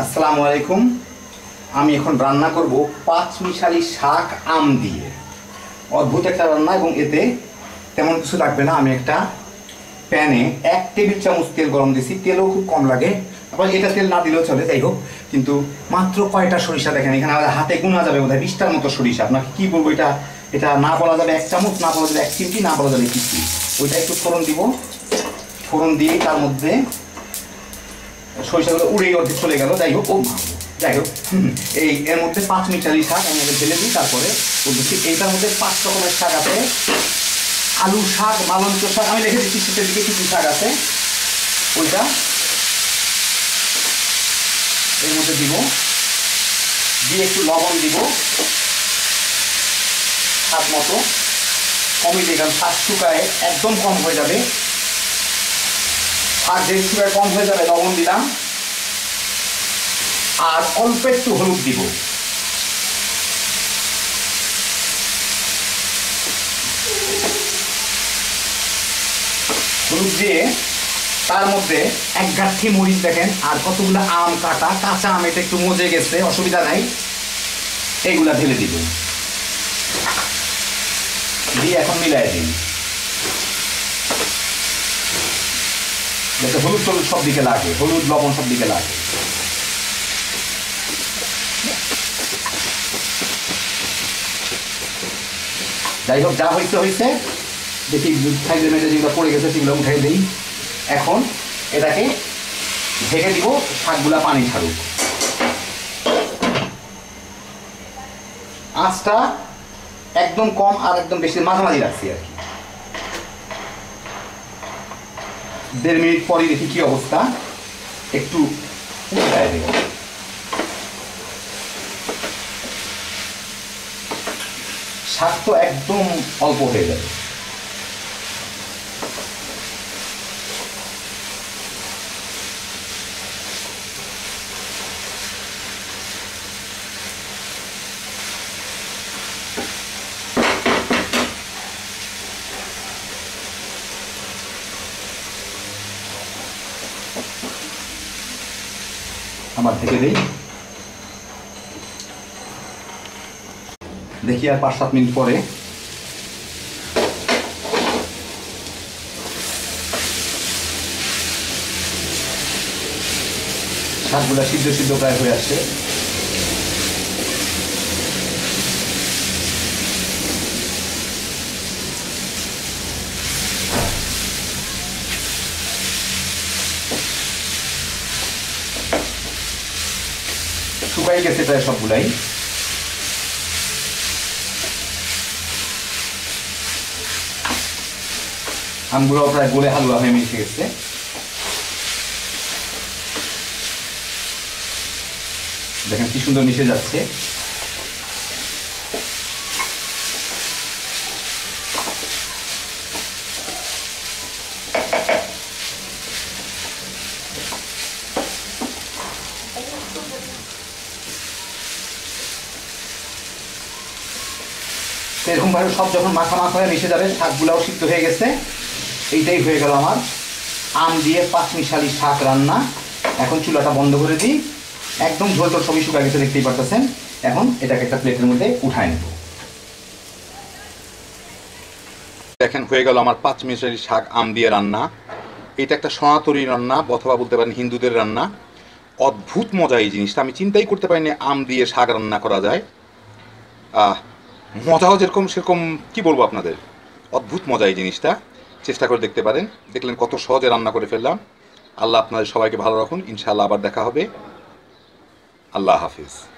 আসসালামু আলাইকুম। আমি এখন রান্না করব পাঁচ মিশালি শাক আম দিয়ে। অদ্ভুত একটা রান্না এবং এতে তেমন কিছু লাগবে না। আমি একটা প্যানে এক টেবিল চামচ তেল গরম দিয়েছি। তেলও খুব কম লাগে। আবার এটা তেল না দিলেও চলে, যাই হোক। কিন্তু মাত্র কয়টা সরিষা দেখেন? এখানে আমাদের হাতে গোনা যাবে বোধহয় বিশটার মতো সরিষা। আপনাকে কী বলব এটা? এটা না বলা যাবে এক চামচ, না বলা যাবে এক চিমটি, না বলা যাবে কিছু ওইটা একটু ফোড়ন দিব। ফোড়ন দিয়ে তার মধ্যে সরিষাগুলো উড়েই অর্ধেক চলে গেল। যাই হোক যাই হোক। এই এর মধ্যে পাঁচ মিটালি শাক আমি আগে ঢেলে দিই, তারপরে বলছি এইটার মধ্যে পাঁচ রকমের শাক আছে। আলু শাক, মালঞ্চ শাক, আমি লিখে দিচ্ছি, শীতের দিকে কিছু শাক আছে। ওইটা এর মধ্যে দিব। দিয়ে একটু লবণ দিব। স্বাদ মতো। কমই কারণ শাক শুকায়, একদম কম হয়ে যাবে। আর যে সুগার কম হয়ে যাবে লবণ দিলাম। আর অল্প একটু হলুদ দিব। হলুদ দিয়ে তার মধ্যে এক গাঠি মরিচ দেখেন, আর কতগুলো আম কাটা, কাঁচা আম, এটা একটু মজে গেছে, অসুবিধা নাই। এইগুলা ঢেলে দিব। দিয়ে এখন মিলাই দিন যাতে হলুদ টলুদ সব দিকে লাগে, হলুদ, লবণ সব দিকে লাগে। যাই হোক, যা হয়েছে হয়েছে দেখি সাইডে মেটে যেগুলো পড়ে গেছে সেগুলো উঠাই দিই। এখন এটাকে ঢেকে দিব, শাকগুলা পানি ছাড়ুক। আঁচটা একদম কম আর একদম বেশি মাঝামাঝি রাখছি আর কি। দেড় মিনিট পরে দেখি কি অবস্থা। একটু তো একদম অল্প হয়ে যাবে। আমার থেকে নেই দেখি আর পাঁচ সাত মিনিট পরে। শাকগুলা সিদ্ধ সিদ্ধ প্রায় হয়ে আসছে। শুকাই গেছে প্রায় সবগুলাই। আমগুলো প্রায় গোলে হালুয়া হয়ে মিশে গেছে। দেখেন কি সুন্দর মিশে যাচ্ছে। তো এরকমভাবে সব যখন মাখা মাখা হয়ে মিশে যাবে, শাকগুলাও সিদ্ধ হয়ে গেছে। এইটাই হয়ে গেল আমার। আম দিয়ে পাঁচ মিশালি শাক রান্না। এখন চুলাটা বন্ধ করে দিই। একদম ঝোল টোল সবই শুকা গেছে, দেখতেই পারতেছেন। এখন এটাকে একটা প্লেটের মধ্যে উঠায় নেব। দেখেন, হয়ে গেল আমার পাঁচ মিশালি শাক, আম দিয়ে রান্না। এটা একটা সনাতনী রান্না, অথবা বলতে পারেন হিন্দুদের রান্না। অদ্ভুত মজা এই জিনিসটা। আমি চিন্তাই করতে পারিনি আম দিয়ে শাক রান্না করা যায়। আহ মজাও যেরকম সেরকম, কি বলব আপনাদের? অদ্ভুত মজা এই জিনিসটা। চেষ্টা করে দেখতে পারেন। দেখলেন কত সহজে রান্না করে ফেললাম। আল্লাহ আপনাদের সবাইকে ভালো রাখুন। ইনশাআল্লাহ আবার দেখা হবে। আল্লাহ হাফিজ।